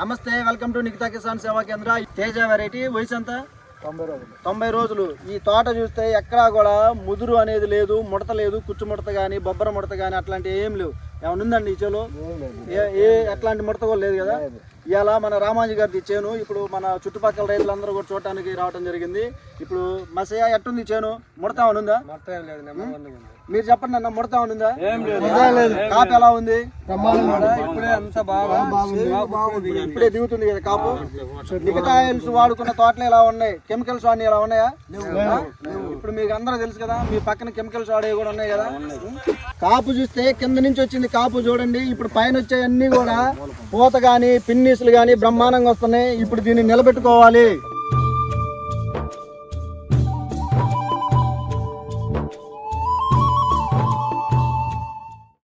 నమస్తే welcome to Nikhita Kisan సేవా కేంద్ర. తేజ వెరైటీ వయసు ఎంత? తొంభై రోజులు. తొంభై రోజులు. ఈ తోట చూస్తే ఎక్కడా కూడా ముదురు అనేది లేదు ముడత లేదు కుచ్చు ముడత కానీ బొబ్బర ముడత కానీ అట్లాంటి ఏం లేవు. ఏమైనా ఉందండి ఈ చేలో? ఏం అట్లాంటి ముడత కూడా లేదు కదా? ఇవాళ మన రామాజీ గారిది చేను ఇప్పుడు మన చుట్టుపక్కల రైతులందరూ కూడా చూడటానికి రావడం జరిగింది. ఇప్పుడు మసయ్య ఎట్టుంది చేను? ముడత ఏమైనా ఉందా. మీరు చెప్పండి అన్న ముడత ఉందా కాపు ఎలా ఉంది? ఇప్పుడే అంత బాగా బాగుంది. ఇప్పుడే దిగుతుంది కదా కాపు. మిగతా ఆయిల్స్ వాడుకున్న తోటలు ఎలా ఉన్నాయి? కెమికల్స్ వాడిని ఎలా ఉన్నాయా? ఇప్పుడు మీకు అందరూ తెలుసు కదా మీ పక్కన కెమికల్స్ వాడేవి కూడా ఉన్నాయి కదా. కాపు చూస్తే కింద నుంచి వచ్చింది కాపు చూడండి. ఇప్పుడు పైన వచ్చేవన్నీ కూడా పూత కానీ పిన్నీసులు కానీ బ్రహ్మాండంగా వస్తున్నాయి. ఇప్పుడు దీన్ని నిలబెట్టుకోవాలి.